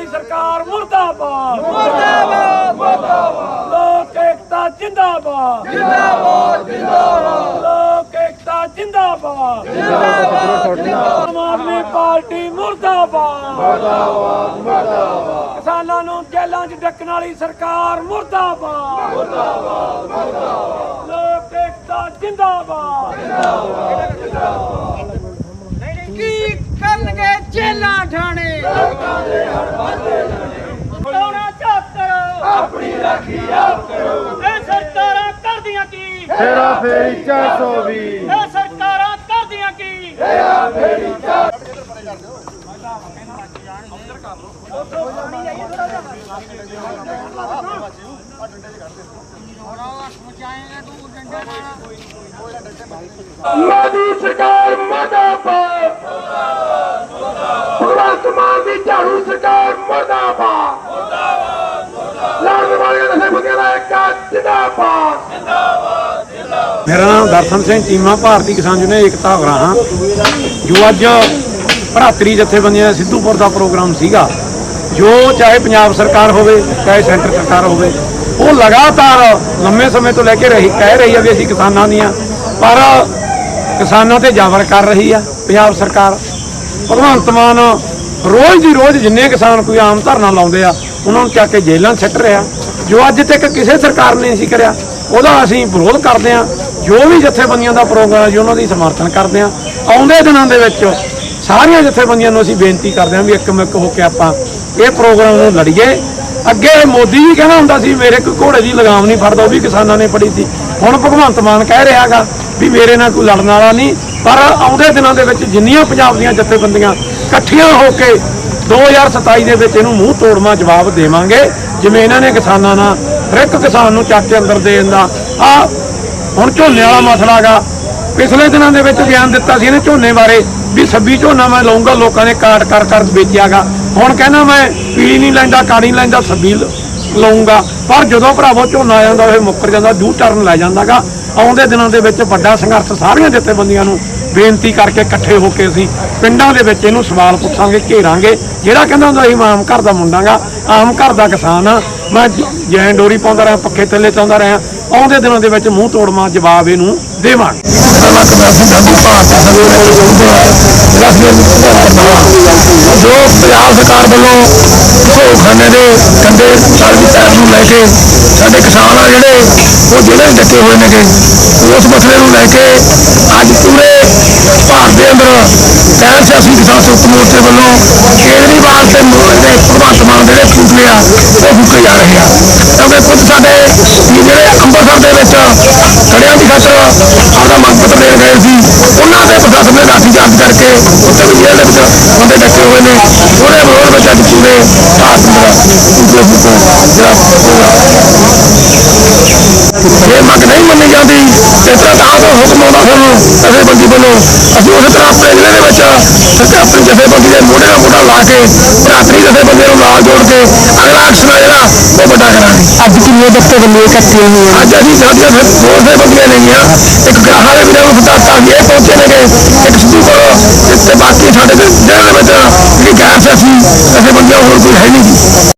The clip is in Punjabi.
ਵਾਲੀ ਸਰਕਾਰ ਮੁਰਦਾਬਾਦ। ਮੁਰਦਾਬਾਦ ਮੁਰਦਾਬਾਦ। ਲੋਕ ਏਕਤਾ ਜਿੰਦਾਬਾਦ। ਜਿੰਦਾਬਾਦ ਜਿੰਦਾਬਾਦ। ਲੋਕ ਏਕਤਾ ਜਿੰਦਾਬਾਦ। ਜਿੰਦਾਬਾਦ ਆਮ ਆਦਮੀ ਪਾਰਟੀ ਮੁਰਦਾਬਾਦ। ਮੁਰਦਾਬਾਦ ਮੁਰਦਾਬਾਦ। ਕਿਸਾਨਾਂ ਨੂੰ ਜੇਲ੍ਹਾਂ 'ਚ ਡੱਕਣ ਵਾਲੀ ਸਰਕਾਰ ਮੁਰਦਾਬਾਦ। ਮੁਰਦਾਬਾਦ ਮੁਰਦਾਬਾਦ। ਲੋਕ ਏਕਤਾ ਜਿੰਦਾਬਾਦ। ਕੀ ਕਰਨਗੇ ਜੇਲਾਂ ਠਾਣੇ ਲੋਕਾਂ ਝਾਕ ਕਰੋ ਆਪਣੀ ਰਾਖੀ ਆਪ ਕਰੋ ਇਹ ਸਰਕਾਰਾਂ ਕਰਦੀਆਂ ਕੀ? ਫੇਰਾ ਫੇਰੀ 420 ਇਹ ਸਰਕਾਰਾਂ ਕਰਦੀਆਂ ਕੀ? ਮੋਦੀ ਸਰਕਾਰ ਮੁਰਦਾਬਾਦ ਭਗਵੰਤ ਮੇਰਾ ਨਾਮ ਦਰਸ਼ਨ ਸਿੰਘ ਚੀਮਾ ਭਾਰਤੀ ਕਿਸਾਨ ਯੂਨੀਅਨ, ਏਕਤਾ ਉਗਰਾਹਾਂ ਜੋ ਅੱਜ ਭਰਾਤਰੀ ਜਥੇਬੰਦੀਆਂ ਦਾ ਸਿੱਧੂਪੁਰ ਦਾ ਪ੍ਰੋਗਰਾਮ ਸੀਗਾ, ਜੋ ਚਾਹੇ ਪੰਜਾਬ ਸਰਕਾਰ ਹੋਵੇ, ਚਾਹੇ ਸੈਂਟਰ ਸਰਕਾਰ ਹੋਵੇ, ਉਹ ਲਗਾਤਾਰ ਲੰਮੇ ਸਮੇਂ ਤੋਂ ਲੈ ਕੇ ਰਹੀ, ਕਹਿ ਰਹੀ ਹੈ ਵੀ ਅਸੀਂ ਕਿਸਾਨਾਂ ਦੀਆਂ, ਪਰ ਕਿਸਾਨਾਂ ਤੇ ਜ਼ਬਰ ਕਰ ਰਹੀ ਆ ਪੰਜਾਬ ਸਰਕਾਰ। ਭਗਵੰਤ ਮਾਨ ਰੋਜ਼ ਦੀ ਰੋਜ਼ ਜਿੰਨੇ ਕਿਸਾਨ ਕੋਈ ਆਮ ਧਰਨਾ ਲਾਉਂਦੇ ਆ, ਉਹਨਾਂ ਨੂੰ ਚੱਕ ਕੇ ਜੇਲ੍ਹਾਂ 'ਚ ਸਿੱਟ ਰਿਹਾ। ਜੋ ਅੱਜ ਤੱਕ ਕਿਸੇ ਸਰਕਾਰ ਨੇ ਨਹੀਂ ਸੀ ਕਰਿਆ, ਉਹਦਾ ਅਸੀਂ ਵਿਰੋਧ ਕਰਦੇ ਆ ਜੋ ਵੀ ਜਥੇਬੰਦੀਆਂ ਦਾ ਪ੍ਰੋਗਰਾਮ ਹੈ ਜੀ ਉਹਨਾਂ ਦੀ ਸਮਰਥਨ ਕਰਦੇ ਆ ਆਉਂਦੇ ਦਿਨਾਂ ਦੇ ਵਿੱਚ ਸਾਰੀਆਂ ਜਥੇਬੰਦੀਆਂ ਨੂੰ ਅਸੀਂ ਬੇਨਤੀ ਕਰਦੇ ਆ ਵੀ ਇੱਕਮਿਕ ਹੋ ਕੇ ਆਪਾਂ ਇਹ ਪ੍ਰੋਗਰਾਮ ਨੂੰ ਲੜੀਏ। ਅੱਗੇ ਮੋਦੀ ਵੀ ਕਹਿੰਦਾ ਹੁੰਦਾ ਸੀ, ਮੇਰੇ ਕੋਈ ਘੋੜੇ ਦੀ ਲਗਾਮ ਨਹੀਂ ਫੜਦਾ, ਉਹ ਵੀ ਕਿਸਾਨਾਂ ਨੇ ਫੜੀ ਸੀ। ਹੁਣ ਭਗਵੰਤ ਮਾਨ ਕਹਿ ਰਿਹਾਗਾ ਵੀ ਮੇਰੇ ਨਾਲ ਕੋਈ ਲੜਨ ਵਾਲਾ ਨਹੀਂ, ਪਰ ਆਉਂਦੇ ਦਿਨਾਂ ਦੇ ਵਿੱਚ ਜਿੰਨੀਆਂ ਪੰਜਾਬ ਦੀਆਂ ਜਥੇਬੰਦੀਆਂ ਇਕੱਠੀਆਂ ਹੋ ਕੇ 2027 ਦੇ ਵਿੱਚ ਇਹਨੂੰ ਮੂੰਹ ਤੋੜਮਾ ਜਵਾਬ ਦੇਵਾਂਗੇ। ਜਿਵੇਂ ਇਹਨਾਂ ਨੇ ਕਿਸਾਨਾਂ ਨਾਲ ਹਰ ਇੱਕ ਕਿਸਾਨ ਨੂੰ ਚੱਕ ਕੇ ਅੰਦਰ ਦੇ ਦਿੰਦਾ। ਆ, ਹੁਣ ਝੋਨੇ ਵਾਲਾ ਮਸਲਾ ਹੈਗਾ। ਪਿਛਲੇ ਦਿਨਾਂ ਦੇ ਵਿੱਚ ਬਿਆਨ ਦਿੱਤਾ ਸੀ ਇਹਨੇ ਝੋਨੇ ਬਾਰੇ ਵੀ ਸੱਬੀ ਝੋਨਾ ਮੈਂ ਲਊਂਗਾ, ਲੋਕਾਂ ਨੇ ਕਾਟ ਕਰ ਕਰ ਵੇਚਿਆਗਾ ਹੁਣ ਕਹਿੰਦਾ ਮੈਂ ਪੀਲੀ ਨਹੀਂ ਲੈਂਦਾ ਕਾੜੀ ਲੈਂਦਾ, ਸੱਬੀ ਲ- ਲਊਂਗਾ। ਪਰ ਜਦੋਂ ਭਰਾਵੋ ਝੋਨਾ ਆ ਜਾਂਦਾ ਇਹ ਮੁੱਕਰ ਜਾਂਦਾ ਦੂ ਟਰਨ ਲੈ ਜਾਂਦਾਗਾ ਆਉਂਦੇ ਦਿਨਾਂ ਦੇ ਵਿੱਚ ਵੱਡਾ ਸੰਘਰਸ਼ ਸਾਰੀਆਂ ਜਥੇਬੰਦੀਆਂ ਨੂੰ ਬੇਨਤੀ ਕਰਕੇ ਇਕੱਠੇ ਹੋ ਕੇ ਅਸੀਂ ਪਿੰਡਾਂ ਦੇ ਵਿੱਚ ਇਹਨੂੰ ਸਵਾਲ ਪੁੱਛਾਂਗੇ, ਘੇਰਾਂਗੇ। ਜਿਹੜਾ ਕਹਿੰਦਾ ਹੁੰਦਾ, ਅਸੀਂ ਮੈਂ ਆਮ ਘਰ ਦਾ ਮੁੰਡਾਗਾ ਆਮ ਘਰ ਦਾ ਕਿਸਾਨ ਆ। ਮੈਂ ਜੈਨ ਡੋਰੀ ਪਾਉਂਦਾ ਰਿਹਾ, ਪੱਖੇ ਥੱਲੇ ਚਾਹੁੰਦਾ ਰਿਹਾ। ਆਉਂਦੇ ਦਿਨਾਂ ਦੇ ਵਿੱਚ ਮੂੰਹ ਤੋੜਮਾ ਜਵਾਬ ਇਹਨੂੰ ਦੇਵਾਂਗੇ। ਜੋ ਪੰਜਾਬ ਸਰਕਾਰ ਵੱਲੋਂ ਘੋਖਾਨੇ ਦੇ ਕੰਡੇ ਸਾਡੀ ਪੈਰ ਨੂੰ ਲੈ ਕੇ ਸਾਡੇ ਕਿਸਾਨ ਆ ਜਿਹੜੇ, ਉਹ ਜਿਹੜੇ ਡੱਕੇ ਹੋਏ ਨੇਗੇ, ਉਸ ਮਸਲੇ ਨੂੰ ਲੈ ਕੇ ਅੱਜ ਪੂਰੇ ਭਾਰਤ ਦੇ ਅੰਦਰ ਸਹਿਨ ਸਿਆਸੀ ਕਿਸਾਨ ਸੰਯੁਕਤ ਮੋਰਚੇ ਵੱਲੋਂ ਕੇਜਰੀਵਾਲ ਤੇ ਮੋਦੀ ਭਗਵੰਤ ਮਾਨ ਦੇ ਜਿਹੜੇ ਫੂਕਲੇ ਆ ਉਹ ਫੂਕੇ ਜਾ ਰਹੇ ਆ। ਕਿਉਂਕਿ ਕੁਝ ਸਾਡੇ ਵੀ ਜਿਹੜੇ ਅੰਮ੍ਰਿਤਸਰ ਦੇ ਵਿੱਚ ਖੜਿਆਂ ਦੀ ਖਾਤਰ ਆਪਦਾ ਮੰਗ ਪੱਤਰ ਦੇਣ ਗਏ ਸੀ, ਉਹਨਾਂ ਦੇ ਪ੍ਰਸ਼ਾਸਨ ਨੇ ਲਾਠੀ ਚਾਰਜ ਉੱਥੇ ਵੀ ਜੇਲ੍ਹ ਦੇ ਵਿੱਚ ਬੰਦੇ ਡੱਕੇ ਹੋਏ ਨੇ। ਉਹਦੇ ਵਿਰੋਧ ਵਿੱਚ ਅੱਜ ਪੂਰੇ ਭਾਰਤ ਅੰਦਰ ਪੂਰੇ ਜਿਹੜਾ ਜੇ ਮੰਗ ਨਹੀਂ ਮੰਨੀ ਜਾਂਦੀ ਤੇ ਤਰ੍ਹਾਂ ਤਾਂ ਆਪ ਹੁਕਮ ਆਉਂਦਾ ਸਾਨੂੰ ਜਥੇਬੰਦੀ ਵੱਲੋਂ। ਅਸੀਂ ਉਸੇ ਤਰ੍ਹਾਂ ਆਪਣੇ ਜ਼ਿਲ੍ਹੇ ਦੇ ਵਿੱਚ ਸੱਚ ਆਪਣੀ ਜਥੇਬੰਦੀ ਦੇ ਮੋਢੇ ਨਾਲ ਮੋਢਾ ਲਾ ਕੇ ਭਰਾਤਰੀ ਜਥੇਬੰਦੀ ਨੂੰ ਨਾਲ ਜੋੜ ਕੇ ਅਗਲਾ ਐਕਸ਼ਨ ਆ ਜਿਹੜਾ ਉਹ ਵੱਡਾ ਕਰਾਂਗੇ। ਅੱਜ ਕਿੰਨੇ ਜਥੇਬੰਦੀਆਂ ਇਕੱਠੀਆਂ ਹੋਈਆਂ ਅੱਜ ਅਸੀਂ ਸਾਡੀਆਂ ਫਿਰ ਦੋ ਜਥੇਬੰਦੀਆਂ ਨੇਗੀਆਂ ਇੱਕ ਗ੍ਰਾਹਾਂ ਦੇ ਵੀਰਾਂ ਨੂੰ ਫਟਾਤਾ ਵੀ ਇਹ ਪਹੁੰਚੇ ਨੇਗੇ। ਇੱਕ ਸਿੱਧੂ ਕਰੋ ਤੇ ਬਾਕੀ ਸਾਡੇ ਦੇ ਵਿੱਚ ਜਿਹੜੀ ਗੈਰ ਸਿਆਸੀ ਜਥੇਬੰਦੀਆਂ ਹੋਰ ਕੋਈ ਹੈ ਨਹੀਂ ਜੀ।